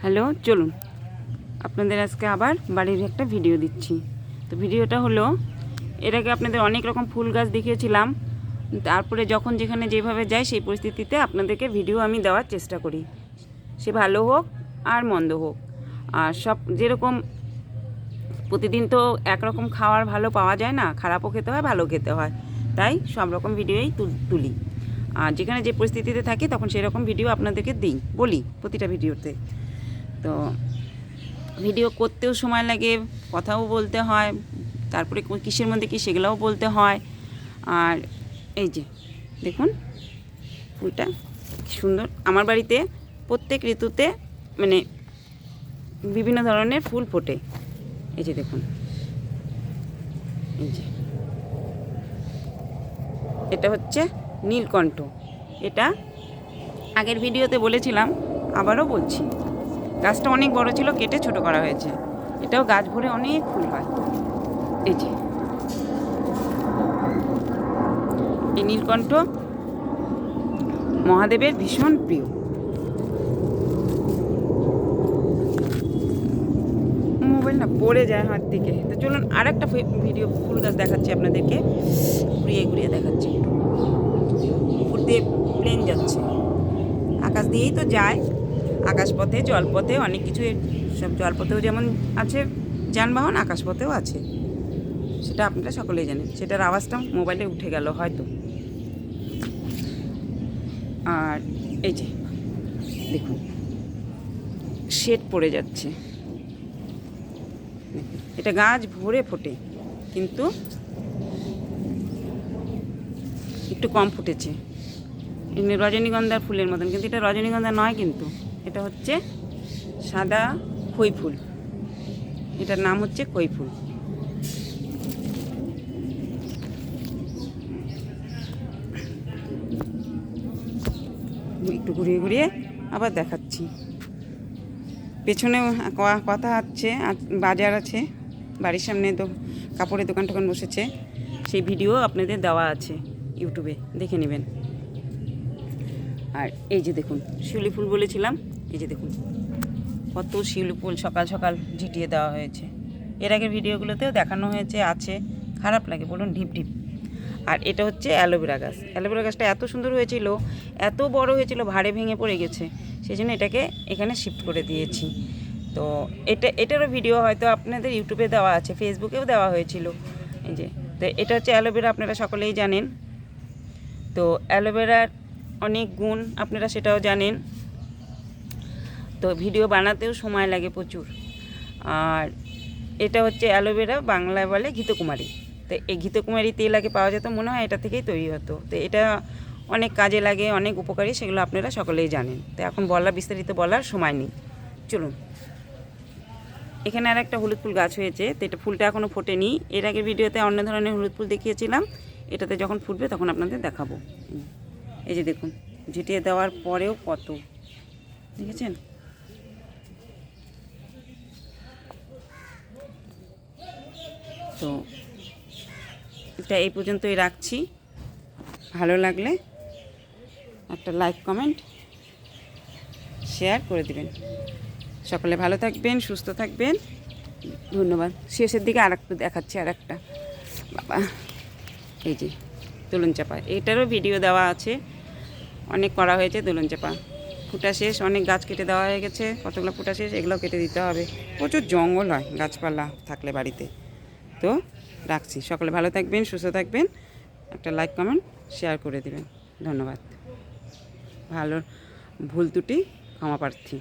Hello, চলুন। আপনাদের আজকে আবার বাড়ির একটা ভিডিও দিচ্ছি। তো ভিডিওটা হলো, এর আগে আপনাদের অনেক রকম ফুল গাছ দেখিয়েছিলাম। তারপরে যখন যেখানে যেভাবে যাই, সেই পরিস্থিতিতে আপনাদেরকে ভিডিও আমি দেওয়ার চেষ্টা করি। সে ভালো হোক আর মন্দ হোক। আর সব যেরকম, প্রতিদিন তো একরকম খাওয়ার ভালো পাওয়া যায় না, খারাপও খেতে হয়, ভালো খেতে হয়। তাই সব রকম ভিডিওই তুল- আর যেখানে যে পরিস্থিতিতে থাকি, তখন সেরকম ভিডিও আপনাদেরকে দিই, বলি প্রতিটা ভিডিওতে ভিডিও করতেও সময় লাগে, কথাও বলতে হয়, তারপরে কিসের মধ্যে কি সেগুলোও বলতে হয়। আর এই যে, দেখুন, ফুলটা সুন্দর। আমার বাড়িতে প্রত্যেক ঋতুতে মানে বিভিন্ন ধরনের ফুল ফোটে। এই যে দেখুন। এই যে। এটা হচ্ছে নীলকণ্ঠ। এটা আগের ভিডিওতে বলেছিলাম, আবারও বলছি। গাছটা অনেক বড় ছিল, কেটে ছোট করা হয়েছে। এটাও গাছ ভরে অনেক ফুল হয়। এই যে। এই নীলকণ্ঠ মহাদেবের ভীষণ প্রিয়। মোবাইল না পড়ে যায় হাত থেকে। তো চলুন আর একটা ভিডিও ফুল গাছ দেখাচ্ছি আপনাদেরকে। ঘুরিয়ে ঘুরিয়ে দেখাচ্ছি। উপর দিয়ে প্লেন যাচ্ছে। আকাশ দিয়েই তো যায়। আকাশপথে, জলপথে, অনেক কিছু সব জলপথেও যেমন আছে, যানবাহন আকাশপথেও আছে। সেটা আপনারা সকলেই জানেন। সেটার আওয়াজটা মোবাইলে উঠে গেল হয়তো। আর এই যে, দেখুন, শেড পড়ে যাচ্ছে। এটা গাছ ভরে ফোটে, কিন্তু একটু কম ফুটেছে। রজনীগন্ধার ফুলের মতন, কিন্তু এটা রজনীগন্ধা নয় কিন্তু। এটা হচ্ছে সাদা খই ফুল। এটার নাম হচ্ছে খই ফুল। একটু ঘুরিয়ে ঘুরিয়ে আবার দেখাচ্ছি। পেছনে ক- কথা আছে বাজার আছে, বাড়ির সামনে তো কাপড়ের দোকান টোকান বসেছে। সেই ভিডিও আপনাদের দেওয়া আছে ইউটিউবে, দেখে নেবেন। আর এই যে দেখুন, শিউলি ফুল বলেছিলাম, এই যে দেখুন, কত শিউলি ফুল সকাল সকাল ঝিটিয়ে দেওয়া হয়েছে। এর আগের ভিডিওগুলোতেও দেখানো হয়েছে, আছে, খারাপ লাগে, বলুন ঢিপ ঢিপ। আর এটা হচ্ছে অ্যালোভেরা গাছ। অ্যালোভেরা গাছটা এত সুন্দর হয়েছিল, এত বড় হয়েছিল, ভাড়ে ভেঙে পড়ে গেছে সেই জন্য এটাকে এখানে শিফট করে দিয়েছি। তো এটা, এটারও ভিডিও হয়তো আপনাদের ইউটিউবে দেওয়া আছে, ফেসবুকেও দেওয়া হয়েছিল। এই যে, তো এটা হচ্ছে অ্যালোভেরা, আপনারা সকলেই জানেন। তো অ্যালোভেরার অনেক গুণ আপনারা সেটাও জানেন। তো ভিডিও বানাতেও সময় লাগে প্রচুর। আর এটা হচ্ছে অ্যালোভেরা, বাংলায় বলে ঘিতকুমারী। তো এই ঘিতকুমারী তেল আগে পাওয়া যেত, মনে হয় এটা থেকেই তৈরি হতো। তো এটা অনেক কাজে লাগে, অনেক উপকারী, সেগুলো আপনারা সকলেই জানেন। তো এখন বলার বিস্তারিত বলার সময় নেই। চলুন। এখানে আর একটা হলুদ ফুল গাছ হয়েছে, তো এটা ফুলটা এখনও ফোটেনি। এর আগের ভিডিওতে অন্য ধরনের হলুদ ফুল দেখিয়েছিলাম। এটাতে যখন ফুটবে তখন আপনাদের দেখাবো। এই যে দেখুন, ঝিটিয়ে দেওয়ার পরেও কত। দেখেছেন? তো এটা এই পর্যন্তই রাখছি। ভালো লাগলে একটা লাইক, কমেন্ট, শেয়ার করে দিবেন। সকলে ভালো থাকবেন, সুস্থ থাকবেন। ধন্যবাদ। শেষের দিকে আর একটু দেখাচ্ছি আর একটা বাবা, এই যে। দোলন চাপা এটারও ভিডিও দেওয়া আছে। অনেক করা হয়েছে দোলন চাপা ফুটা শেষ, অনেক গাছ কেটে দেওয়া হয়ে গেছে। কতগুলো ফুটা শেষ এগুলো কেটে দিতে হবে। প্রচুর জঙ্গল হয় গাছপালা থাকলে বাড়িতে। তো রাখছি। সকলে ভালো থাকবেন, সুস্থ থাকবেন। একটা লাইক কমেন্ট শেয়ার করে দেবেন। ধন্যবাদ। ভালো ভুল ত্রুটি, ক্ষমা প্রার্থী।